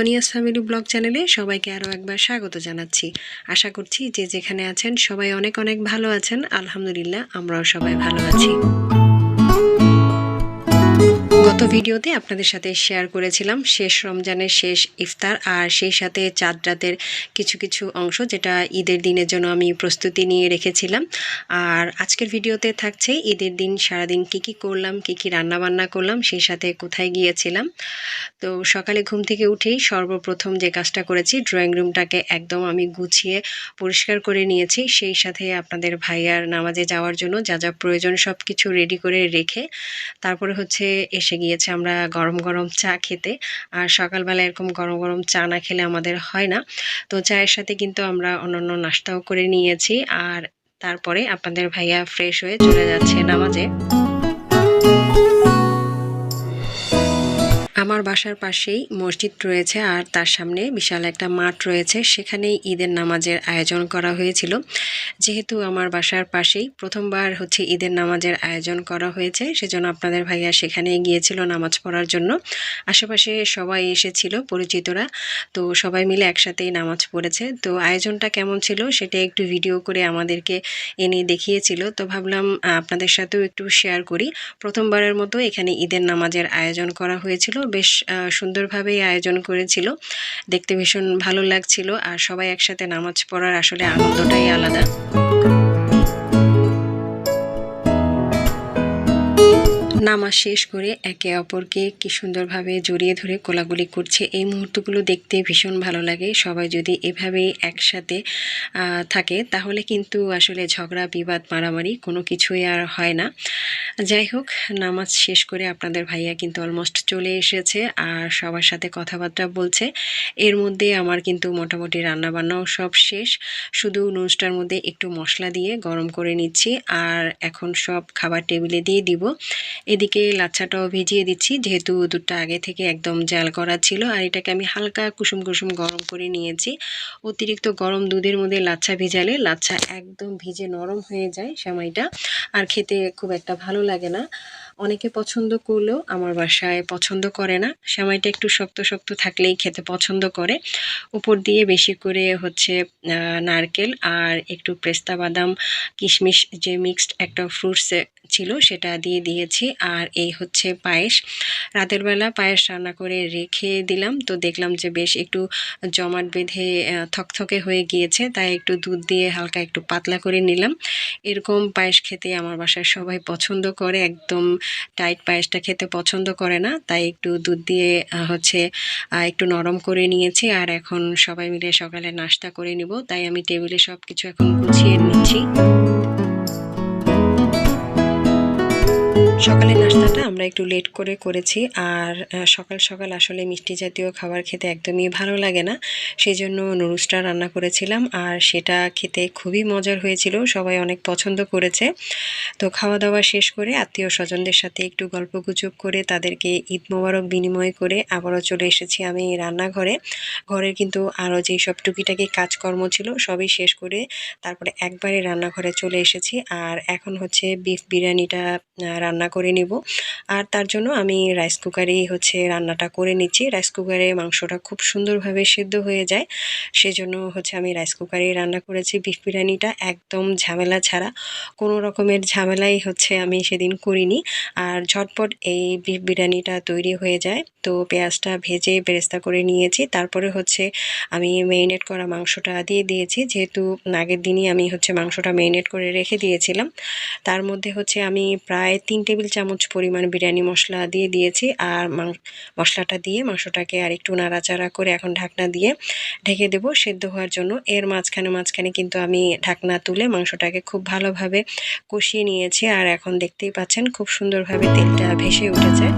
Sonia's family blog চ্যানেলে সবাইকে আরও একবার স্বাগত জানাচ্ছি। আশা করছি যে যেখানে আছেন সবাই অনেক অনেক ভালো আছেন। আলহামদুলিল্লাহ, আমরাও সবাই ভালো আছি। গত ভিডিওতে আপনাদের সাথে শেয়ার করেছিলাম শেষ রমজানের শেষ ইফতার আর সেই সাথে চাঁদ রাতের কিছু কিছু অংশ যেটা ঈদের দিনের জন্য আমি প্রস্তুতি নিয়ে রেখেছিলাম। আর আজকের ভিডিওতে থাকছে ঈদের দিন সারাদিন কি কি করলাম, কি কি রান্না বান্না করলাম, সেই সাথে কোথায় গিয়েছিলাম। তো সকালে ঘুম থেকে উঠেই সর্বপ্রথম যে কাজটা করেছি ড্রয়িং রুমটাকে একদম আমি গুছিয়ে পরিষ্কার করে নিয়েছি। সেই সাথে আপনাদের ভাইয়ার নামাজে যাওয়ার জন্য যা যা প্রয়োজন সব কিছু রেডি করে রেখে, তারপরে হচ্ছে এসে গিয়েছে আমরা গরম গরম চা খেতে। আর সকালবেলা এরকম গরম গরম চা না খেলে আমাদের হয় না। তো চায়ের সাথে কিন্তু আমরা অন্যান্য নাস্তাও করে নিয়েছি। আর তারপরে আপনাদের ভাইয়া ফ্রেশ হয়ে চলে যাচ্ছে নামাজে। আমার বাসার পাশেই মসজিদ রয়েছে আর তার সামনে বিশাল একটা মাঠ রয়েছে। সেখানেই ঈদের নামাজের আয়োজন করা হয়েছিল। যেহেতু আমার বাসার পাশেই প্রথমবার হচ্ছে ঈদের নামাজের আয়োজন করা হয়েছে, সেজন্য আপনাদের ভাইয়া সেখানে গিয়েছিল নামাজ পড়ার জন্য। আশেপাশে সবাই এসেছিল, পরিচিতরা। তো সবাই মিলে একসাথেই নামাজ পড়েছে। তো আয়োজনটা কেমন ছিল সেটা একটু ভিডিও করে আমাদেরকে এনে দেখিয়েছিল। তো ভাবলাম আপনাদের সাথেও একটু শেয়ার করি। প্রথমবারের মতো এখানে ঈদের নামাজের আয়োজন করা হয়েছিল। বেশ সুন্দরভাবেই আয়োজন করেছিল। দেখতে ভীষণ ভালো লাগছিল আর সবাই একসাথে নামাজ পড়ার আসলে আনন্দটাই আলাদা। নামাজ শেষ করে একে অপরকে কি সুন্দরভাবে জড়িয়ে ধরে কোলাগুলি করছে, এই মুহূর্তগুলো দেখতে ভীষণ ভালো লাগে। সবাই যদি এভাবে একসাথে থাকে, তাহলে কিন্তু আসলে ঝগড়া, বিবাদ, মারামারি কোনো কিছুই আর হয় না। যাই হোক, নামাজ শেষ করে আপনাদের ভাইয়া কিন্তু অলমোস্ট চলে এসেছে আর সবার সাথে কথাবার্তা বলছে। এর মধ্যে আমার কিন্তু মোটামুটি রান্নাবান্নাও সব শেষ। শুধু নুনসটার মধ্যে একটু মশলা দিয়ে গরম করে নিচ্ছি আর এখন সব খাবার টেবিলে দিয়ে দিব। এদিকে লাচ্ছাটাও ভিজিয়ে দিচ্ছি, যেহেতু দুধটা আগে থেকে একদম জাল করা ছিল আর এটাকে আমি হালকা কুসুম কুসুম গরম করে নিয়েছি। অতিরিক্ত গরম দুধের মধ্যে লাচ্ছা ভিজালে লাচ্ছা একদম ভিজে নরম হয়ে যায় সেমাইটা আর খেতে খুব একটা ভালো লাগে না। অনেকে পছন্দ করলেও আমার বাসায় পছন্দ করে না। সেমাইটা একটু শক্ত শক্ত থাকলেই খেতে পছন্দ করে। উপর দিয়ে বেশি করে হচ্ছে নারকেল আর একটু পেস্তা বাদাম, কিশমিশ যে মিক্সড একটা ফ্রুটস ছিল, সেটা দিয়ে দিয়েছি। আর এই হচ্ছে পায়েস। রাতের বেলা পায়েস রান্না করে রেখে দিলাম। তো দেখলাম যে বেশ একটু জমাট বেঁধে থকথকে হয়ে গিয়েছে। তাই একটু দুধ দিয়ে হালকা একটু পাতলা করে নিলাম। এরকম পায়েস খেতে আমার বাসায় সবাই পছন্দ করে। একদম টাইট পায়েসটা খেতে পছন্দ করে না। তাই একটু দুধ দিয়ে হচ্ছে একটু নরম করে নিয়েছি। আর এখন সবাই মিলে সকালে নাস্তা করে নিব। তাই আমি টেবিলে সব কিছু এখন গুছিয়ে নিচ্ছি। সকালের নাস্তাটা আমরা একটু লেট করে করেছি আর সকাল সকাল আসলে মিষ্টি জাতীয় খাবার খেতে একদমই ভালো লাগে না। সেই জন্য নুডলসটা রান্না করেছিলাম আর সেটা খেতে খুবই মজার হয়েছিল, সবাই অনেক পছন্দ করেছে। তো খাওয়া দাওয়া শেষ করে আত্মীয় স্বজনদের সাথে একটু গল্প গুজব করে তাদেরকে ঈদ মোবারক বিনিময় করে আবারও চলে এসেছি আমি রান্নাঘরে। ঘরের কিন্তু আরও যেই সব টুকিটাকি কাজকর্ম ছিল সবই শেষ করে তারপরে একবারে রান্নাঘরে চলে এসেছি আর এখন হচ্ছে বিফ বিরিয়ানিটা রান্না করে নিব। আর তার জন্য আমি রাইস কুকারেই হচ্ছে রান্নাটা করে নিচ্ছি। রাইস কুকারে মাংসটা খুব সুন্দরভাবে সিদ্ধ হয়ে যায়। সেজন্য হচ্ছে আমি রাইস কুকারেই রান্না করেছি বিফ বিরিয়ানিটা একদম ঝামেলা ছাড়া। কোনো রকমের ঝামেলাই হচ্ছে আমি সেদিন করিনি। আর ঝটপট এই বিফ বিরিয়ানিটা তৈরি হয়ে যায়। তো পেঁয়াজটা ভেজে বেরেস্তা করে নিয়েছি। তারপরে হচ্ছে আমি মেরিনেট করা মাংসটা দিয়ে দিয়েছি। যেহেতু আগের দিনই আমি হচ্ছে মাংসটা মেরিনেট করে রেখে দিয়েছিলাম। তার মধ্যে হচ্ছে আমি প্রায় তিন টেবিল চামচ পরিমাণ বিরিয়ানি মশলা দিয়ে দিয়েছি আর মশলাটা দিয়ে মাংসটাকে আর একটু নাড়াচাড়া করে এখন ঢাকনা দিয়ে ঢেকে দেব সেদ্ধ হওয়ার জন্য। এর মাঝখানে মাঝখানে কিন্তু আমি ঢাকনা তুলে মাংসটাকে খুব ভালোভাবে কষিয়ে নিয়েছি। আর এখন দেখতেই পাচ্ছেন খুব সুন্দরভাবে তেলটা ভেসে উঠেছে।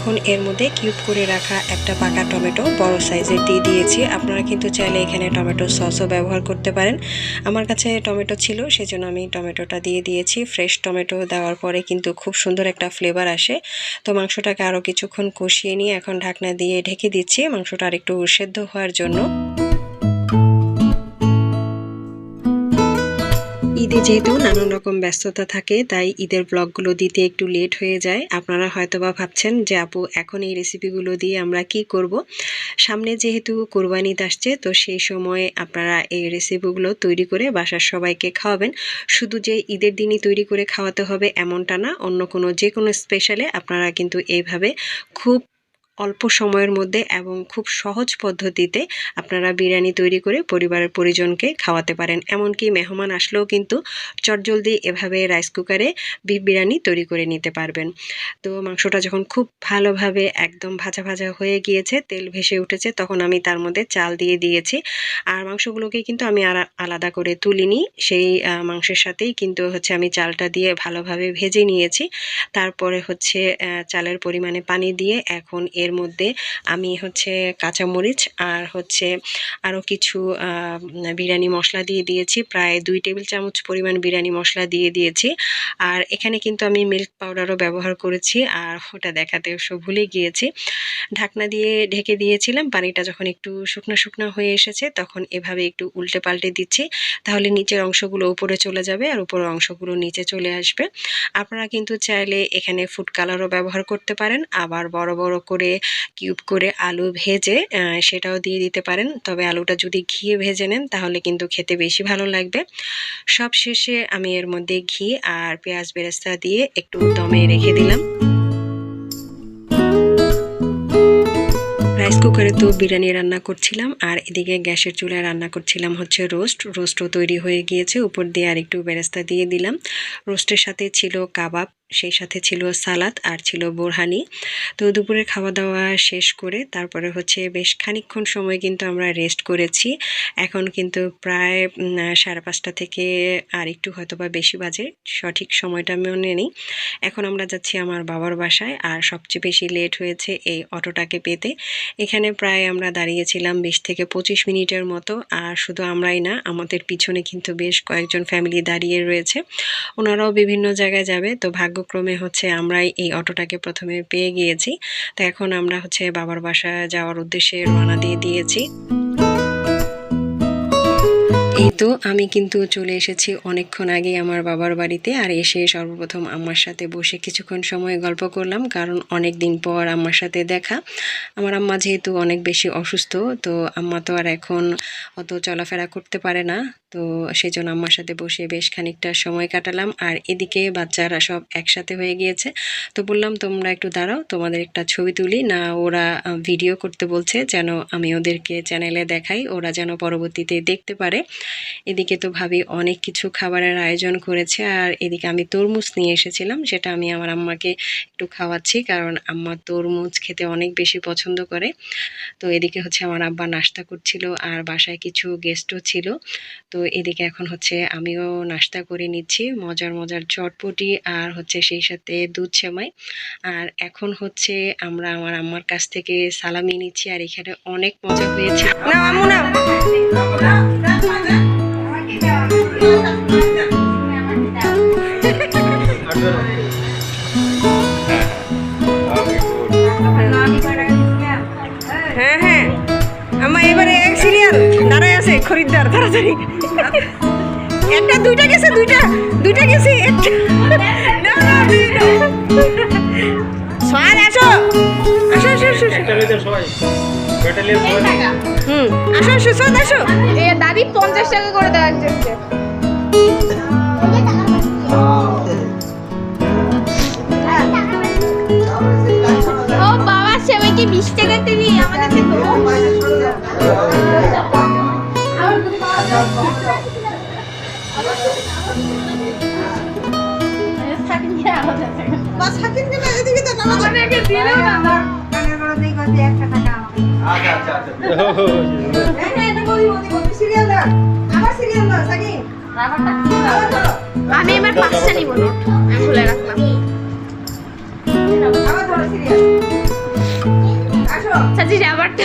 এখন এর মধ্যে কিউব করে রাখা একটা পাকা টমেটো, বড় সাইজের দিয়ে দিয়েছি। আপনারা কিন্তু চাইলে এখানে টমেটো সসও ব্যবহার করতে পারেন। আমার কাছে টমেটো ছিল, সেজন্য আমি টমেটোটা দিয়ে দিয়েছি। ফ্রেশ টমেটো দেওয়ার পরে কিন্তু খুব সুন্দর একটা ফ্লেভার আসে। তো মাংসটাকে আরও কিছুক্ষণ কষিয়ে নিয়ে এখন ঢাকনা দিয়ে ঢেকে দিচ্ছি। মাংসটা আর একটু সেদ্ধ হওয়ার জন্য। ঈদে যেহেতু নানান রকম ব্যস্ততা থাকে, তাই ঈদের ব্লগগুলো দিতে একটু লেট হয়ে যায়। আপনারা হয়তোবা ভাবছেন যে, আপু, এখন এই রেসিপিগুলো দিয়ে আমরা কি করব? সামনে যেহেতু কোরবানি আসছে, তো সেই সময় আপনারা এই রেসিপিগুলো তৈরি করে বাসার সবাইকে খাওয়াবেন। শুধু যে ঈদের দিনই তৈরি করে খাওয়াতে হবে এমনটা না, অন্য কোনো যে কোনো স্পেশালে আপনারা কিন্তু এইভাবে খুব অল্প সময়ের মধ্যে এবং খুব সহজ পদ্ধতিতে আপনারা বিরিয়ানি তৈরি করে পরিবারের পরিজনকে খাওয়াতে পারেন। এমনকি মেহমান আসলেও কিন্তু চটজলদি এভাবে রাইস কুকারে বিফ বিরিয়ানি তৈরি করে নিতে পারবেন। তো মাংসটা যখন খুব ভালোভাবে একদম ভাজা ভাজা হয়ে গিয়েছে, তেল ভেসে উঠেছে, তখন আমি তার মধ্যে চাল দিয়ে দিয়েছি। আর মাংসগুলোকে কিন্তু আমি আর আলাদা করে তুলিনি। সেই মাংসের সাথেই কিন্তু হচ্ছে আমি চালটা দিয়ে ভালোভাবে ভেজে নিয়েছি। তারপরে হচ্ছে চালের পরিমাণে পানি দিয়ে এখন এর মধ্যে আমি হচ্ছে কাঁচামরিচ আর হচ্ছে আরও কিছু বিরিয়ানি মশলা দিয়ে দিয়েছি। প্রায় দুই টেবিল চামচ পরিমাণ বিরিয়ানি মশলা দিয়ে দিয়েছি। আর এখানে কিন্তু আমি মিল্ক পাউডারও ব্যবহার করেছি আর ওটা দেখাতে অবশ্য ভুলে গিয়েছি। ঢাকনা দিয়ে ঢেকে দিয়েছিলাম, পানিটা যখন একটু শুকনো শুকনো হয়ে এসেছে তখন এভাবে একটু উল্টে পাল্টে দিচ্ছি। তাহলে নিচের অংশগুলো উপরে চলে যাবে আর উপরের অংশগুলো নিচে চলে আসবে। আপনারা কিন্তু চাইলে এখানে ফুড কালারও ব্যবহার করতে পারেন। আবার বড় বড় করে কিউব করে আলু ভেজে সেটাও দিয়ে দিতে পারেন। তবে আলুটা যদি ঘিয়ে ভেজে নেন, তাহলে কিন্তু খেতে বেশি ভালো লাগবে। সব শেষে আমি এর মধ্যে ঘি আর পেঁয়াজ বেরেস্তা দিয়ে একটু দমে রেখে দিলাম। রাইস কুকারে তো বিরিয়ানি রান্না করছিলাম, আর এদিকে গ্যাসের চুলায় রান্না করছিলাম হচ্ছে রোস্ট রোস্টও তৈরি হয়ে গিয়েছে, উপর দিয়ে আর একটু বেরেস্তা দিয়ে দিলাম। রোস্টের সাথে ছিল কাবাব। সেই সাথে ছিল সালাদ আর ছিল বোরহানি। তো দুপুরে খাওয়া দাওয়া শেষ করে তারপরে হচ্ছে বেশ খানিকক্ষণ সময় কিন্তু আমরা রেস্ট করেছি। এখন কিন্তু প্রায় সাড়ে পাঁচটা থেকে আর একটু হয়তো বা বেশি বাজে। সঠিক সময়টা মনে নেই। এখন আমরা যাচ্ছি আমার বাবার বাসায় আর সবচেয়ে বেশি লেট হয়েছে এই অটোটাকে পেতে। এখানে প্রায় আমরা দাঁড়িয়েছিলাম বিশ থেকে পঁচিশ মিনিটের মতো আর শুধু আমরাই না, আমাদের পিছনে কিন্তু বেশ কয়েকজন ফ্যামিলি দাঁড়িয়ে রয়েছে। ওনারাও বিভিন্ন জায়গায় যাবে। তো ভাগ্যক্রমে হচ্ছে আমরাই এই অটোটাকে প্রথমে পেয়ে গিয়েছি। তো এখন আমরা হচ্ছে বাবার বাসায় যাওয়ার উদ্দেশ্যে রওনা দিয়ে দিয়েছি। এই তো আমি কিন্তু চলে এসেছি অনেকক্ষণ আগে আমার বাবার বাড়িতে আর এসে সর্বপ্রথম আম্মার সাথে বসে কিছুক্ষণ সময় গল্প করলাম, কারণ অনেক দিন পর আম্মার সাথে দেখা। আমার আম্মা যেহেতু অনেক বেশি অসুস্থ, তো আম্মা তো আর এখন অত চলাফেরা করতে পারে না। তো সেই জন্য আম্মার সাথে বসে বেশ খানিকটা সময় কাটালাম। আর এদিকে বাচ্চারা সব একসাথে হয়ে গিয়েছে। তো বললাম, তোমরা একটু দাঁড়াও, তোমাদের একটা ছবি তুলি। না, ওরা ভিডিও করতে বলছে যেন আমি ওদেরকে চ্যানেলে দেখাই, ওরা যেন পরবর্তীতে দেখতে পারে। এদিকে তো ভাবি অনেক কিছু খাবারের আয়োজন করেছে। আর এদিকে আমি তরমুজ নিয়ে এসেছিলাম, সেটা আমি আমার আম্মাকে একটু খাওয়াচ্ছি, কারণ আম্মা তরমুজ খেতে অনেক বেশি পছন্দ করে। তো এদিকে হচ্ছে আমার আব্বা নাস্তা করছিল, আর বাসায় কিছু গেস্টও ছিল। তো এদিকে এখন হচ্ছে আমিও নাস্তা করে নিচ্ছি, মজার মজার চটপটি আর হচ্ছে সেই সাথে দুধ সেমাই। আর এখন হচ্ছে আমরা আমার আম্মার কাছ থেকে সালামি নিচ্ছি আর এখানে অনেক মজা হয়েছে। হ্যাঁ হ্যাঁ। আমার এবারে এক সিরিয়াল। আছে খরিদ্দার তাড়াতাড়ি। একটা দুইটা গেছে দুইটা দুইটা গেছে একটা। না, না, আসো। আসো আসো আসো আসো। হুম আসো আসো সোহান আসো। দাদি পঞ্চাশ টাকা করে দেওয়া একজনকে। ও বাবা সবাইকে বিশ টাকা দিবি? আমাদের আমি এবার পাঁচটা নিব নোট। আমি ভুলে রাখলাম। চাচি আবারটা।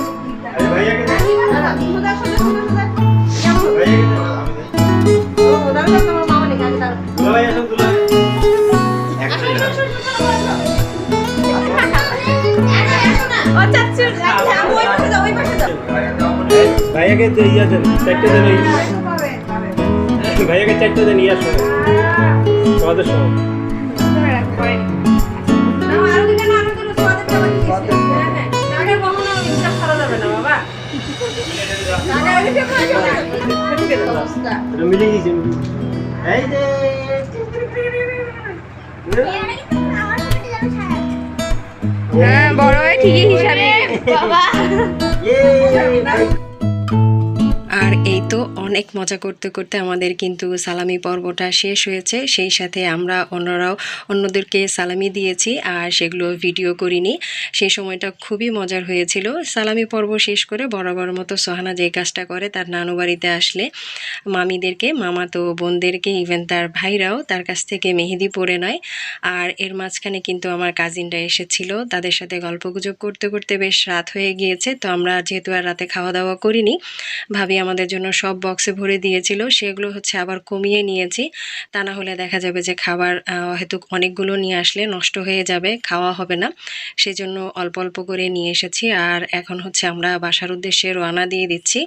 ভাইয়াকে তো ইয়া দেন চারটে দেন ওই ভাইয়াকে চারটে দেন ইয়া সহ তোমাদের সহ মিলে গেছে এই যে। হ্যাঁ বড় হয়ে ঠিকই হিসাবে। বাবা। এই তো অনেক মজা করতে করতে আমাদের কিন্তু সালামি পর্বটা শেষ হয়েছে। সেই সাথে আমরা অন্যরাও অন্যদেরকে সালামি দিয়েছি আর সেগুলো ভিডিও করিনি। সেই সময়টা খুবই মজার হয়েছিল। সালামি পর্ব শেষ করে বরাবর মতো সোহানা যে কাজটা করে তার নানু বাড়িতে আসলে। মামিদেরকে, মামা তো বোনদেরকে ইভেন তার ভাইরাও তার কাছ থেকে মেহেদি পরে নয়। আর এর মাঝখানে কিন্তু আমার কাজিনরা এসেছিল। তাদের সাথে গল্পগুজব করতে করতে বেশ রাত হয়ে গিয়েছে। তো আমরা যেহেতু আর রাতে খাওয়া দাওয়া করিনি, ভাবি আমাদের জন্য সব বক্সে ভরে দিয়েছিল, সেগুলো হচ্ছে আবার কমিয়ে নিয়েছি। তা না হলে দেখা যাবে যে খাবার হয়তো অনেকগুলো নিয়ে আসলে নষ্ট হয়ে যাবে, খাওয়া হবে না। সেজন্য অল্প অল্প করে নিয়ে এসেছি। আর এখন হচ্ছে আমরা বাসার উদ্দেশ্যে রওনা দিয়ে দিচ্ছি।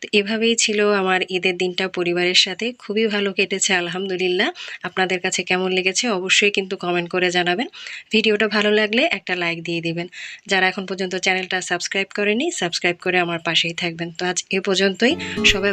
তো এভাবেই ছিল আমার ঈদের দিনটা পরিবারের সাথে। খুবই ভালো কেটেছে, আলহামদুলিল্লাহ। আপনাদের কাছে কেমন লেগেছে অবশ্যই কিন্তু কমেন্ট করে জানাবেন। ভিডিওটা ভালো লাগলে একটা লাইক দিয়ে দিবেন। যারা এখন পর্যন্ত চ্যানেলটা সাবস্ক্রাইব করেনি সাবস্ক্রাইব করে আমার পাশেই থাকবেন। তো আজ এ পর্যন্তই। সবাই